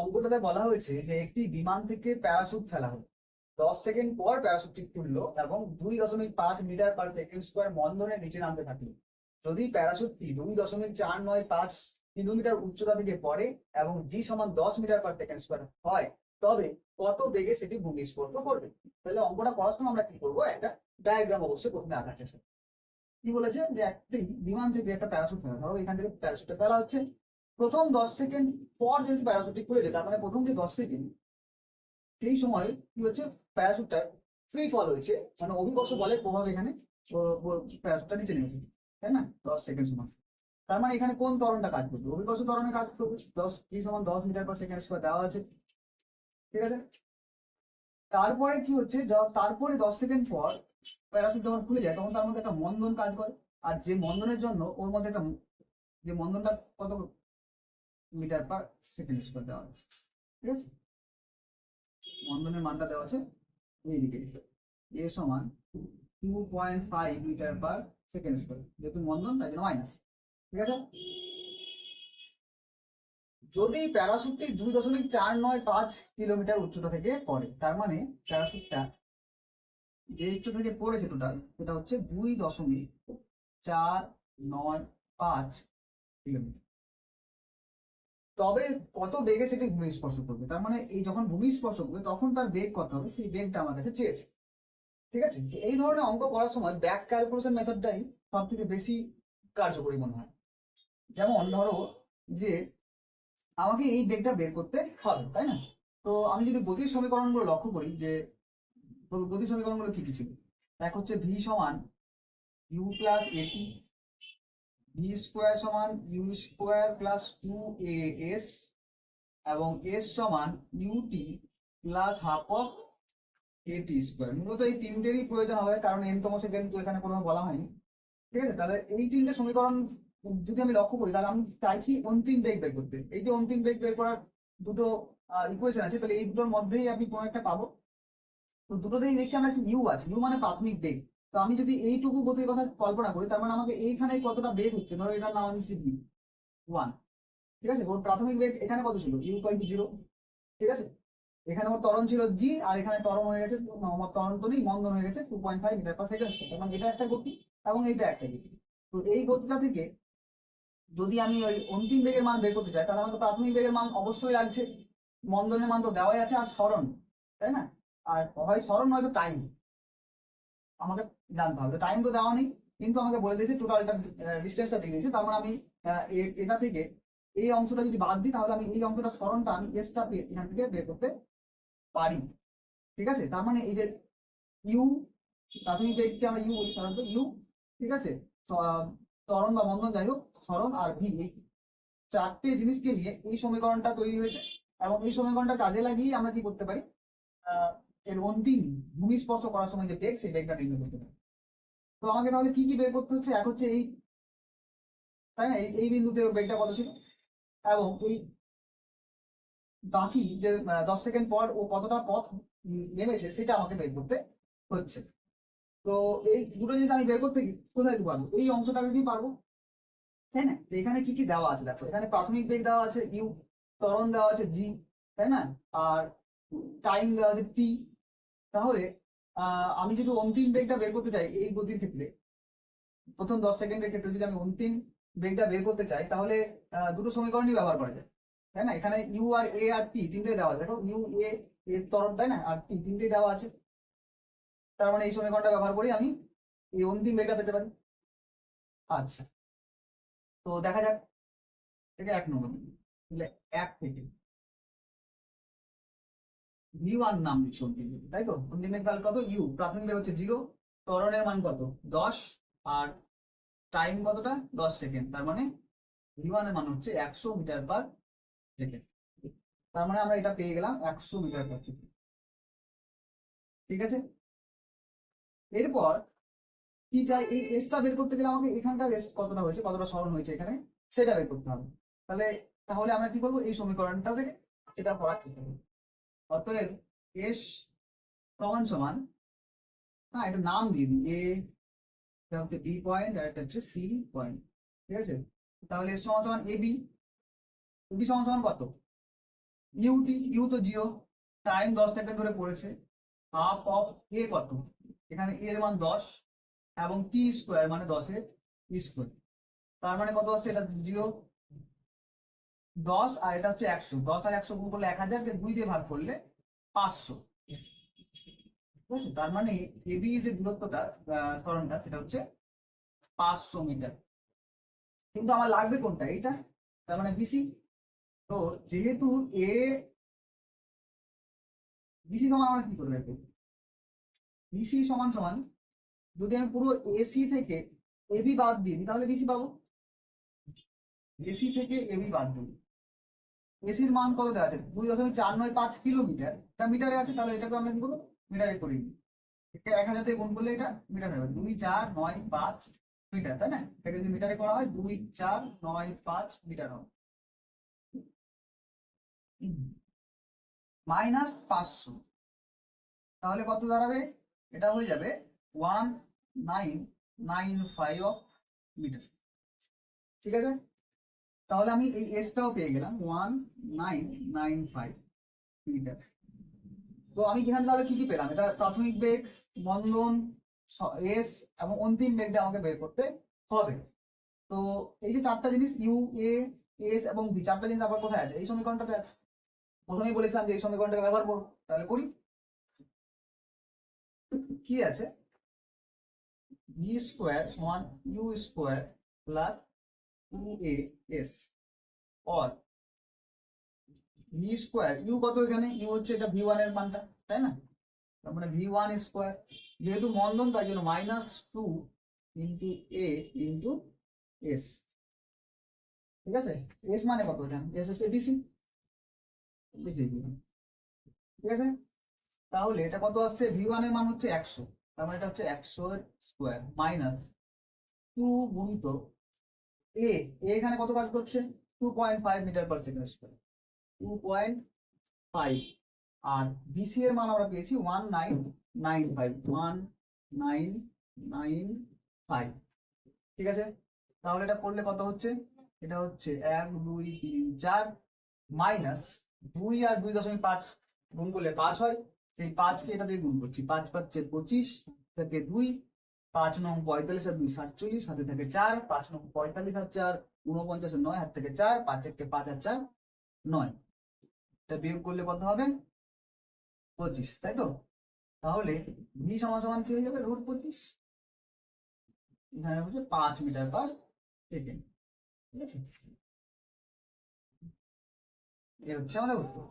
অঙ্কটাতে বলা হয়েছে যে একটি বিমান থেকে প্যারাশুট ফেলা হলো। দশ সেকেন্ড পর প্যারাশুটটি খুললো এবং দুই দশমিক পাঁচ মিটার পার সেকেন্ড স্কোয়ার মন্দনের নিচে নামতে থাকল। যদি প্যারাশুটটি দুই দশমিক চার নয় পাঁচ কিলোমিটার উচ্চতা থেকে পড়ে এবং জি সমান দশ মিটার পার সেকেন্ড স্কোয়ার হয়, তবে কত বেগে সেটি ভূমিস্পর্শ করবে? তাহলে অঙ্কটা করার সময় আমরা কি করব? একটা ডায়াগ্রাম অবশ্যই প্রথমে আঁকার চেষ্টা কি বলেছে? যে একটি বিমান থেকে একটা প্যারাশুট ফেলা, ধরো এখান থেকে প্যারাশুটটা ফেলা হচ্ছে। প্রথম দশ সেকেন্ড পর যদি প্যারাশুটটি খুলে যায়, তার মানে প্রথম যে দশ সেকেন্ড, সেই সময় কি হচ্ছে? প্যারাশুটটা ফ্রি ফল হয়েছে। মানে অভিবর্ষ বলের প্রভাব এখানে প্যারাসুটটা নিচে নেমেছে, তাই না? দশ সেকেন্ড সময় তার মানে এখানে কোন ত্বরণটা কাজ করবে? অভিবর্ষ ত্বরণে কাজ করবে। দশ টি সমান দশ মিটার পার সেকেন্ড স্কোয়ার দেওয়া আছে। ঠিক আছে? তারপরে কি হচ্ছে? তারপরে দশ সেকেন্ড পর প্যারাসুট যখন খুলে যায়, তখন তার মধ্যে একটা মন্দন কাজ করে। আর যে মন্দনের জন্য ওর মধ্যে একটা, যে মন্দনটা কত মিটার পার সেকেন্ড স্কোয়ার দেওয়া আছে। ঠিক আছে? বন্ধনের মানটা দেওয়া আছে এইদিকে এ সমান two point five metre per second square. যেহেতু বন্ধন, তাই জন্য মাইনাস ঠিক আছে? যদি প্যারাশুটটি দুই দশমিক চার নয় পাঁচ কিলোমিটার উচ্চতা থেকে পড়ে, তার মানে প্যারাশুটটা যে উচ্চতা থেকে পড়েছে টোটাল সেটা হচ্ছে দুই দশমিক চার নয় পাঁচ কিলোমিটার। তবে কত বেগে সেটি ভূমি স্পর্শ করবে? তার মানে এই যখন ভূমি স্পর্শ করবে, তখন তার বেগ কত হবে? সেই বেগটা আমার কাছে চেয়েছে। ঠিক আছে? এই ধরনের অঙ্ক করার সময় ব্যাক ক্যালকুলেশন মেথডটাই সব থেকে বেশি কার্যকরী মনে হয়। যেমন ধরো যে আমাকে এই বেগটা বের করতে হবে, তাই না? তো আমি যদি গতির সমীকরণগুলো লক্ষ্য করি যে গতির সমীকরণগুলো কি কি ছিল? এক হচ্ছে ভি সমান u plus a t v square সমান u square plus two a s এবং এস সমান u t plus half of a t square মূলত এই তিনটেরই প্রয়োজন হবে, কারণ এনতম সেকেন্ড তো এখানে কোনো বলা হয়নি। ঠিক আছে? তাহলে এই তিনটে সমীকরণ যদি আমি লক্ষ্য করি, তাহলে আমি চাইছি অন্তিম বেগ বের করতে। এই যে অন্তিম বেগ বের করার দুটো ইকুয়েশন আছে, তাহলে এই দুটোর মধ্যেই আমি কোনো একটা পাবো। তো দুটোতেই দেখছি আমরা কি ইউ আছে। ইউ মানে প্রাথমিক বেগ তো আমি যদি এইটুকু গতির কথা কল্পনা করি, তার মানে আমাকে এইখানে কতটা বেগ হচ্ছে? ধরো এটার নাম আমি ভি ওয়ান ঠিক আছে? ওর প্রাথমিক বেগ এখানে কত ছিল? ইউ ইকুয়াল টু জিরো ঠিক আছে? এখানে ওর ত্বরণ ছিল জি আর এখানে ত্বরণ হয়ে গেছে ত্বরণ তো নেই, মন্দন হয়ে গেছে two point five metre per second square মানে এটা একটা গতি এবং এইটা একটা গতি। তো এই গতিটা থেকে যদি আমি ওই অন্তিম বেগের মান বের করতে চাই, তাহলে আমাকে প্রাথমিক বেগের মান অবশ্যই লাগছে, মন্দনের মান তো দেওয়াই আছে, আর স্মরণ, তাই না? আর হয় স্মরণ নয়তো টাইম আমাকে জানতে হবে। টাইম তো দেওয়া নেই, কিন্তু আমাকে বলে দিয়েছে টোটালটা ডিস্টেন্সটা দিয়ে দিয়েছে। তার মানে আমি এটা থেকে এই অংশটা যদি বাদ দিই, তাহলে আমি এই অংশটা স্মরণটা আমি এসটা এখান থেকে বের করতে পারি। ঠিক আছে? তার মানে এই যে ইউ প্রাথমিক বেগকে আমরা ইউ বলি সাধারণত ইউ ঠিক আছে? ত- ত্বরণ বা মন্দন যাই হোক, স্মরণ আর ভি এই চারটে জিনিসকে নিয়ে এই সমীকরণটা তৈরি হয়েছে। এবং এই সমীকরণটা কাজে লাগিয়ে আমরা কি করতে পারি? এর অন্তিম ভূমি স্পর্শ করার সময় যে বেগ সেই বেগটা নির্ণয় করতে পারি। তো আমাকে তাহলে কি কি বের করতে হচ্ছে? এক হচ্ছে এই, তাই না? এই- বিন্দুতে ওর বেগটা কত ছিল? এবং এই বাকি যে দশ সেকেন্ড পর ও কতটা পথ নেমেছে, সেটা আমাকে বের করতে হচ্ছে। তো এই দুটো জিনিস আমি বের করতে কোথায় পারব? এই অংশটা কি পারব? তাই না? এখানে কি কি দেওয়া আছে? দেখো, এখানে প্রাথমিক বেগ দেওয়া আছে ইউ ত্বরণ দেওয়া আছে জি তাই না? আর টাইম দেওয়া আছে টি তাহলে আমি যদি অন্তিম বেগটা বের করতে চাই এই গতির ক্ষেত্রে, প্রথম দশ সেকেন্ডের ক্ষেত্রে যদি আমি অন্তিম বেগটা বের করতে চাই, তাহলে দুটো সমীকরণই ব্যবহার করা যায়। তাই না? এখানে ইউ আর এ আর টি তিনটে দেওয়া আছে। দেখো ইউ এ এর ত্বরণ তাই না? আর টি তিনটেই দেওয়া আছে। তার মানে এই সমীকরণটা ব্যবহার করে আমি এই অন্তিম বেগটা পেতে পারি। আচ্ছা। তো দেখা যাক, এটা এক নম্বর। এক থেকে। ভি ওয়ান নাম দিচ্ছি তাই তো অন্তিম বেগ কত? ইউ প্রাথমিক হচ্ছে জিরো ত্বরণের মান কত? দশ, আর টাইম কতটা? দশ সেকেন্ড তার মানে ভি ওয়ানের মান হচ্ছে একশো মিটার পার সেকেন্ড তার মানে আমরা এটা পেয়ে গেলাম একশো মিটার পার সেকেন্ড ঠিক আছে? এরপর কি চাই? এই এসটা বের করতে গেলে আমাকে এখানকার এস কতটা হয়েছে, কতটা স্মরণ হয়েছে এখানে, সেটা বের করতে হবে। তাহলে তাহলে আমরা কি করব? এই সমীকরণটা থেকে সেটা করার চেষ্টা করব। অতএব এস সমান সমান হ্যাঁ এটা নাম দিয়ে দিই। এ, এটা হচ্ছে বি পয়েন্ট আর এটা হচ্ছে সি পয়েন্ট, ঠিক আছে? তাহলে এস সমান সমান এ বি বি সমান সমান কত? ইউটি ইউ তো জিরো, টাইম দশ সেকেন্ড ধরে পড়েছে, হাফ অফ এ কত? এখানে এর মান দশ এবং টি স্কোয়ার মানে দশের স্কোয়ার, তার মানে কত হচ্ছে? এটা জিরো দশ আর এটা হচ্ছে একশো। দশ আর একশো গুণ করলে এক হাজারকে দুই দিয়ে ভাগ করলে পাঁচশো। তার মানে এবি যে দূরত্বটা আহ, ত্বরণটা সেটা হচ্ছে পাঁচশো মিটার। কিন্তু আমার লাগবে কোনটা? এইটা? তার মানে বিসি? তো যেহেতু এ বিসি সমান আমার কি করবে বিসি সমান সমান যদি আমি পুরো এসি থেকে এবি বাদ দিই তাহলে বিসি পাবো? এসি থেকে এবি বাদ দিই। এসির মান কত দেওয়া আছে? দুই দশমিক চার নয় পাঁচ কিলোমিটার। এটা মিটারে আছে, তাহলে এটাকে আমরা কি করব? মিটারে করি এটা এক হাজার থেকে গুণ করলে এটা মিটার হবে দুই, চার, নয়, পাঁচ মিটার, তাই না? এটা যদি মিটারে করা হয়, দুই, চার, নয়, পাঁচ মিটার হবে। মাইনাস পাঁচশো। তাহলে কত দাঁড়াবে? এটা হয়ে যাবে one nine nine five of metre. ঠিক আছে? তাহলে আমি এই এসটাও পেয়ে গেলাম one nine nine five metre. তো আমি এখানে তাহলে কি কি পেলাম? এটা প্রাথমিক বেগ, বন্ধন এস এবং অন্তিম বেগটা আমাকে বের করতে হবে। তো এই যে চারটা জিনিস ইউ এ এস এবং বি চারটা জিনিস আবার কোথায় আছে? এই সমীকরণটাতে আছে। প্রথমেই বলেছিলাম যে এই সমীকরণটাকে ব্যবহার করব। তাহলে করি। কি আছে? বি স্কোয়ার সমান u square plus two a s or v square u কত এখানে? ইউ হচ্ছে এটা ভি ওয়ানের মানটা, তাই না? তার মানে ভি ওয়ান স্কোয়ার যেহেতু মন্দন, তাই জন্য মাইনাস টু ইন্টু ঠিক আছে? এস মানে কত এখানে? এস হচ্ছে ডিসি ঠিক আছে? তাহলে এটা কত আসছে? ভি ওয়ানের মান হচ্ছে একশো। তার মানে এটা হচ্ছে একশো স্কোয়ার মাইনাস টু গুণিত এ এখানে কত কাজ করছে? Two point five metre per second square two point five আর বিসি এর মান আমরা পেয়েছি one nine nine five one nine nine five ঠিক আছে? তাহলে এটা করলে কত হচ্ছে? এটা হচ্ছে এক, দুই, তিন, চার মাইনাস দুই আর দুই দশমিক পাঁচ গুণ করলে পাঁচ হয়। সেই পাঁচকে এটা দিয়ে গুণ করছি। পাঁচ পাঁচে পঁচিশ থেকে দুই পাঁচ নং পঁয়তাল্লিশ আর দুই, সাতচল্লিশ হাতে থেকে চার, পাঁচ নং পঁয়তাল্লিশ আর চার উনপঞ্চাশ নয়, হাত থেকে চার, পাঁচ একে পাঁচ আর চার, নয়। এটা বিয়োগ করলে কত হবে? পঁচিশ, তাই তো? তাহলে ভি সমান সমান কি হয়ে যাবে? রুট পঁচিশ। এখানে হচ্ছে পাঁচ মিটার পার সেকেন্ড ঠিক আছে? এ হচ্ছে আমাদের উত্তর।